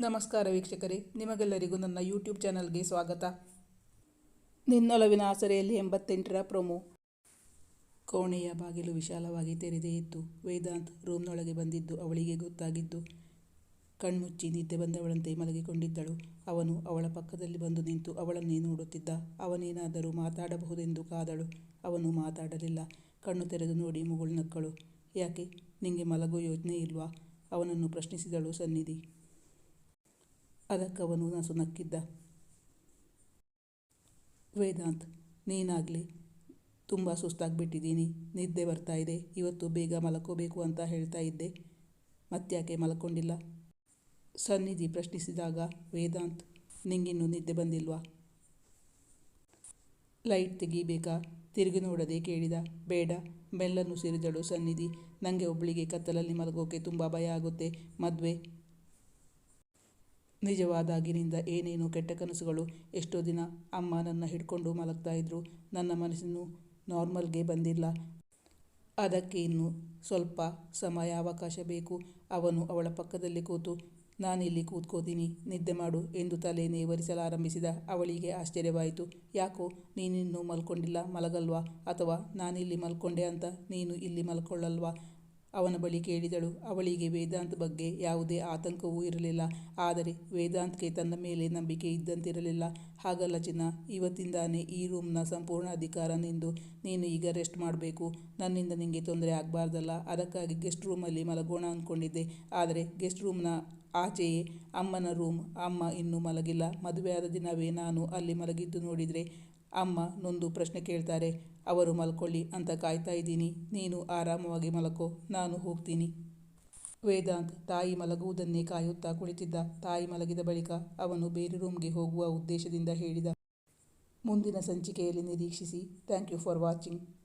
ನಮಸ್ಕಾರ ವೀಕ್ಷಕರೇ, ನಿಮಗೆಲ್ಲರಿಗೂ ನನ್ನ ಯೂಟ್ಯೂಬ್ ಚಾನಲ್ಗೆ ಸ್ವಾಗತ. ನಿನ್ನೊಲವಿನ ಆಸರೆಯಲ್ಲಿ ಎಂಬತ್ತೆಂಟರ ಪ್ರೊಮೋ. ಕೋಣೆಯ ಬಾಗಿಲು ವಿಶಾಲವಾಗಿ ತೆರೆದೇ ಇತ್ತು. ವೇದಾಂತ್ ರೂಮ್ನೊಳಗೆ ಬಂದಿದ್ದು ಅವಳಿಗೆ ಗೊತ್ತಾಗಿದ್ದು ಕಣ್ಮುಚ್ಚಿ ನಿದ್ದೆ ಬಂದವಳಂತೆ ಮಲಗಿಕೊಂಡಿದ್ದಳು. ಅವನು ಅವಳ ಪಕ್ಕದಲ್ಲಿ ಬಂದು ನಿಂತು ಅವಳನ್ನೇ ನೋಡುತ್ತಿದ್ದ. ಅವನೇನಾದರೂ ಮಾತಾಡಬಹುದೆಂದು ಕಾದಳು. ಅವನು ಮಾತಾಡಲಿಲ್ಲ. ಕಣ್ಣು ತೆರೆದು ನೋಡಿ ಮುಗುಳ್ನಕ್ಕಳು. ಯಾಕೆ? ನಿಂಗೆ ಮಲಗೋ ಯೋಜನೆ ಇಲ್ವಾ? ಅವನನ್ನು ಪ್ರಶ್ನಿಸಿದಳು ಸನ್ನಿಧಿ. ಅದಕ್ಕವನು ನಸು ನಕ್ಕಿದ್ದ. ವೇದಾಂತ್, ನೀನಾಗಲಿ, ತುಂಬ ಸುಸ್ತಾಗಿಬಿಟ್ಟಿದ್ದೀನಿ, ನಿದ್ದೆ ಬರ್ತಾ ಇದೆ, ಇವತ್ತು ಬೇಗ ಮಲ್ಕೋಬೇಕು ಅಂತ ಹೇಳ್ತಾ ಇದ್ದೆ. ಮತ್ತ್ಯಾಕೆ ಮಲ್ಕೊಂಡಿಲ್ಲ? ಸನ್ನಿಧಿ ಪ್ರಶ್ನಿಸಿದಾಗ ವೇದಾಂತ್, ನಿಂಗಿನ್ನೂ ನಿದ್ದೆ ಬಂದಿಲ್ವಾ? ಲೈಟ್ ತೆಗಿಬೇಕಾ? ತಿರುಗಿ ನೋಡದೆ ಕೇಳಿದ. ಬೇಡ, ಬೆಲ್ಲನ್ನು ಸಿರಿದಳು ಸನ್ನಿಧಿ. ನನಗೆ ಒಬ್ಬಳಿಗೆ ಕತ್ತಲಲ್ಲಿ ಮಲಗೋಕೆ ತುಂಬ ಭಯ ಆಗುತ್ತೆ. ಮದುವೆ. ನಿಜವಾದಾಗಿನಿಂದ ಏನೇನು ಕೆಟ್ಟ ಕನಸುಗಳು ಎಷ್ಟೋ ದಿನ ಅಮ್ಮ ನನ್ನ ಹಿಡ್ಕೊಂಡು ಮಲಗ್ತಾ ಇದ್ರು. ನನ್ನ ಮನಸ್ಸಿನ್ನು ನಾರ್ಮಲ್ಗೆ ಬಂದಿಲ್ಲ. ಅದಕ್ಕೆ ಇನ್ನು ಸ್ವಲ್ಪ ಸಮಯ ಅವಕಾಶ ಬೇಕು. ಅವನು ಅವಳ ಪಕ್ಕದಲ್ಲಿ ಕೂತು, ನಾನಿಲ್ಲಿ ಕೂತ್ಕೋತೀನಿ, ನಿದ್ದೆ ಮಾಡು ಎಂದು ತಲೆ ನೇವರಿಸಲಾರಂಭಿಸಿದ ಅವಳಿಗೆ ಆಶ್ಚರ್ಯವಾಯಿತು. ಯಾಕೋ, ನೀನಿನ್ನೂ ಮಲ್ಕೊಂಡಿಲ್ಲ, ಮಲಗಲ್ವಾ? ಅಥವಾ ನಾನಿಲ್ಲಿ ಮಲ್ಕೊಂಡೆ ಅಂತ ನೀನು ಇಲ್ಲಿ ಮಲ್ಕೊಳ್ಳಲ್ವಾ? ಅವನ ಬಳಿ ಕೇಳಿದಳು, ಅವಳಿಗೆ ವೇದಾಂತ್ ಬಗ್ಗೆ ಯಾವುದೇ ಆತಂಕವೂ ಇರಲಿಲ್ಲ. ಆದರೆ ವೇದಾಂತ್ಗೆ ತನ್ನ ಮೇಲೆ ನಂಬಿಕೆ ಇದ್ದಂತಿರಲಿಲ್ಲ. ಹಾಗಲ್ಲ ಚಿನ್ನ, ಇವತ್ತಿಂದಾನೇ ಈ ರೂಮ್ನ ಸಂಪೂರ್ಣ ಅಧಿಕಾರ ನಿಂದು. ನೀನು ಈಗ ರೆಸ್ಟ್ ಮಾಡಬೇಕು. ನನ್ನಿಂದ ನಿಮಗೆ ತೊಂದರೆ ಆಗಬಾರ್ದಲ್ಲ. ಅದಕ್ಕಾಗಿ ಗೆಸ್ಟ್ ರೂಮಲ್ಲಿ ಮಲಗೋಣ ಅಂದ್ಕೊಂಡಿದ್ದೆ ಆದರೆ ಗೆಸ್ಟ್ ರೂಮ್ನ ಆಚೆಯೇ ಅಮ್ಮನ ರೂಮ್. ಅಮ್ಮ ಇನ್ನೂ ಮಲಗಿಲ್ಲ. ಮದುವೆಯಾದ ದಿನವೇ ನಾನು ಅಲ್ಲಿ ಮಲಗಿದ್ದು ನೋಡಿದರೆ ಅಮ್ಮ ನೊಂದು ಪ್ರಶ್ನೆ ಕೇಳ್ತಾರೆ. ಅವರು ಮಲ್ಕೊಳ್ಳಿ ಅಂತ ಕಾಯ್ತಾ ಇದ್ದೀನಿ. ನೀನು ಆರಾಮವಾಗಿ ಮಲಕೋ, ನಾನು ಹೋಗ್ತೀನಿ. ವೇದಾಂತ್ ತಾಯಿ ಮಲಗುವುದನ್ನೇ ಕಾಯುತ್ತಾ ಕುಳಿತಿದ್ದ. ತಾಯಿ ಮಲಗಿದ ಬಳಿಕ ಅವನು ಬೇರೆ ರೂಮ್ಗೆ ಹೋಗುವ ಉದ್ದೇಶದಿಂದ ಹೇಳಿದ. ಮುಂದಿನ ಸಂಚಿಕೆಯಲ್ಲಿ ನಿರೀಕ್ಷಿಸಿ. Thank you for watching.